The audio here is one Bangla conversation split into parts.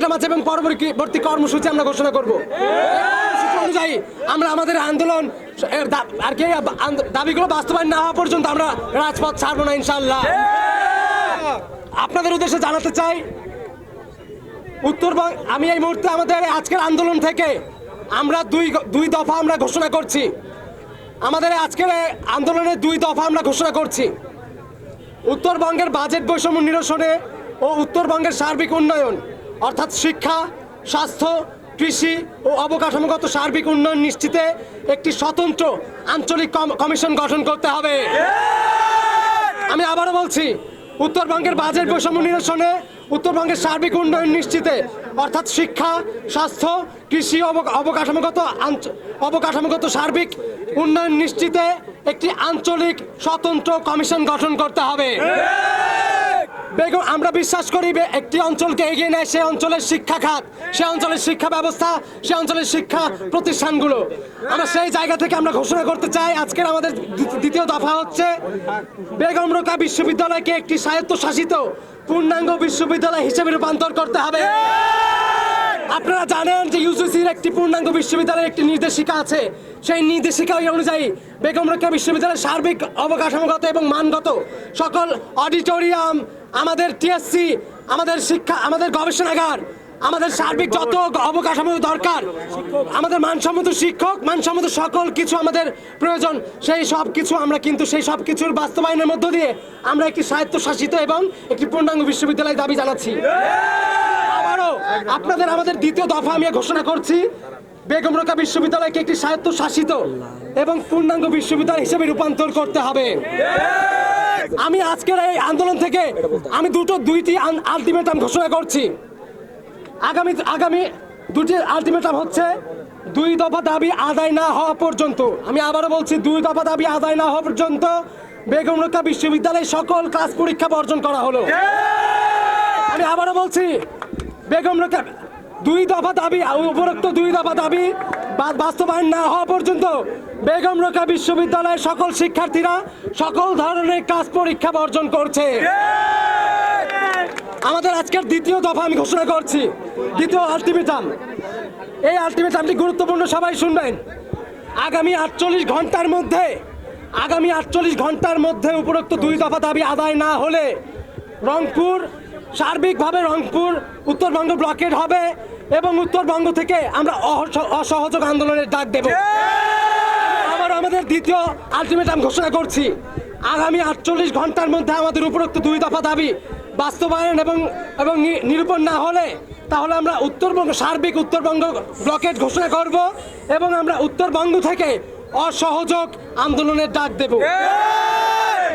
আলটিমেটাম আছে এবং পরবর্তী কর্মসূচি আমরা ঘোষণা করব। অনুযায়ী আমরা আমাদের আন্দোলন আর কি দাবিগুলো বাস্তবায়ন না হওয়া পর্যন্ত আমরা রাজপথ ছাড়বো না ইনশাল্লাহ আপনাদের উদ্দেশ্যে জানাতে চাই, উত্তরবঙ্গ আমি এই মুহূর্তে আমাদের আজকের আন্দোলন থেকে আমরা দুই দুই দফা আমরা ঘোষণা করছি। আমাদের আজকের আন্দোলনের দুই দফা আমরা ঘোষণা করছি। উত্তরবঙ্গের বাজেট বৈষম্য নিরসনে ও উত্তরবঙ্গের সার্বিক উন্নয়ন। অর্থাৎ শিক্ষা, স্বাস্থ্য, কৃষি ও অবকাঠামোগত সার্বিক উন্নয়ন নিশ্চিতে একটি স্বতন্ত্র আঞ্চলিক কমিশন গঠন করতে হবে। আমি আবারও বলছি, উত্তরবঙ্গের বাজেট বৈষম্য নিরসনে উত্তরবঙ্গের সার্বিক উন্নয়ন নিশ্চিতে, অর্থাৎ শিক্ষা, স্বাস্থ্য, কৃষি অব- অবকাঠামোগত অবকাঠামোগত সার্বিক উন্নয়ন নিশ্চিতে একটি আঞ্চলিক স্বতন্ত্র কমিশন গঠন করতে হবে। বেগম, আমরা বিশ্বাস করি একটি অঞ্চলকে এগিয়ে নেয় সেই অঞ্চলের শিক্ষা খাত সেই অঞ্চলের শিক্ষা ব্যবস্থা, সেই অঞ্চলের শিক্ষা প্রতিষ্ঠানগুলো। আমরা সেই জায়গা থেকে আমরা ঘোষণা করতে চাই, আজকের আমাদের দ্বিত- দ্বিতীয় দফা হচ্ছে, বেগম রোকা বিশ্ববিদ্যালয়কে একটি স্বায়ত্তশাসিত পূর্ণাঙ্গ বিশ্ববিদ্যালয় হিসেবে রূপান্তর করতে হবে। আপনারা জানেন যে ইউজিসির একটি পূর্ণাঙ্গ বিশ্ববিদ্যালয়ের একটি নির্দেশিকা আছে। সেই নির্দেশিকা অনুযায়ী বেগম রক্ষা বিশ্ববিদ্যালয়ের সার্বিক অবকাঠামোগত এবং মানগত সকল অডিটোরিয়াম আমাদের টিএসসি আমাদের শিক্ষা, আমাদের গবেষণাগার, আমাদের সার্বিক যত অবকাঠামো দরকার, আমাদের মানসম্মত শিক্ষক, মানসম্মত সকল কিছু আমাদের প্রয়োজন, সেই সব কিছু আমরা কিন্তু, সেই সব কিছুর বাস্তবায়নের মধ্য দিয়ে আমরা একটি স্বায়ত্তশাসিত এবং একটি পূর্ণাঙ্গ বিশ্ববিদ্যালয় দাবি জানাচ্ছি। আবারও আপনাদের আমাদের দ্বিতীয় দফা আমি ঘোষণা করছি, বেগম রোকা বিশ্ববিদ্যালয়কে একটি স্বায়ত্তশাসিত এবং পূর্ণাঙ্গ বিশ্ববিদ্যালয় হিসেবে রূপান্তর করতে হবে। আমি আজকের এই আন্দোলন থেকে আমি দুটো, দুইটি আলটিমেটাম ঘোষণা করছি। আগামী আগামী দুটি আলটিমেটাম হচ্ছে, দুই দফা দাবি আদায় না হওয়া পর্যন্ত। আমি আবারও বলছি, দুই দফা দাবি আদায় না হওয়া পর্যন্ত বেগম রক্ষা বিশ্ববিদ্যালয়ে সকল ক্লাস পরীক্ষা বর্জন করা হলো। আমি আবারও বলছি, বেগম রক্ষা দুই দফা দাবি, উপরোক্ত দুই দফা দাবি বাস্তবায়ন না হওয়া পর্যন্ত বেগম রোকা বিশ্ববিদ্যালয়ের সকল শিক্ষার্থীরা সকল ধরনের কাজ পরীক্ষা বর্জন করছে। আমাদের আজকের দ্বিতীয় দফা আমি ঘোষণা করছি, দ্বিতীয় আলটিমেটাম এই আলটিমেটামটি গুরুত্বপূর্ণ, সবাই শুনবেন। আগামী আটচল্লিশ ঘণ্টার মধ্যে, আগামী আটচল্লিশ ঘণ্টার মধ্যে উপরোক্ত দুই দফা দাবি আদায় না হলে রংপুর সার্বিকভাবে রংপুর উত্তরবঙ্গ ব্লকেট হবে এবং উত্তরবঙ্গ থেকে আমরা অসহযোগ আন্দোলনের ডাক দেব। আবার আমাদের দ্বিতীয় আলটিমেটাম ঘোষণা করছি। আগামী আটচল্লিশ ঘণ্টার মধ্যে আমাদের উপরোক্ত দুই দফা দাবি বাস্তবায়ন এবং এবং নিরূপণ না হলে তাহলে আমরা উত্তরবঙ্গ সার্বিক উত্তরবঙ্গ ব্লকেট ঘোষণা করব এবং আমরা উত্তরবঙ্গ থেকে অসহযোগ আন্দোলনের ডাক দেব।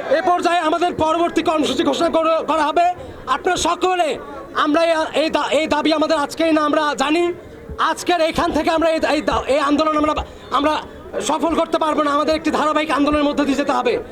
এ পর্যায়ে আমাদের পরবর্তী কর্মসূচি ঘোষণা কর- হবে। আপনার সকলে, আমরা এই- এই দাবি আমাদের আজকেই না, আমরা জানি। আজকের এখান থেকে আমরা এই আন্দোলন আমরা আমরা সফল করতে পারব না। আমাদের একটি ধারাবাহিক আন্দোলনের মধ্যে দিয়ে যেতে হবে।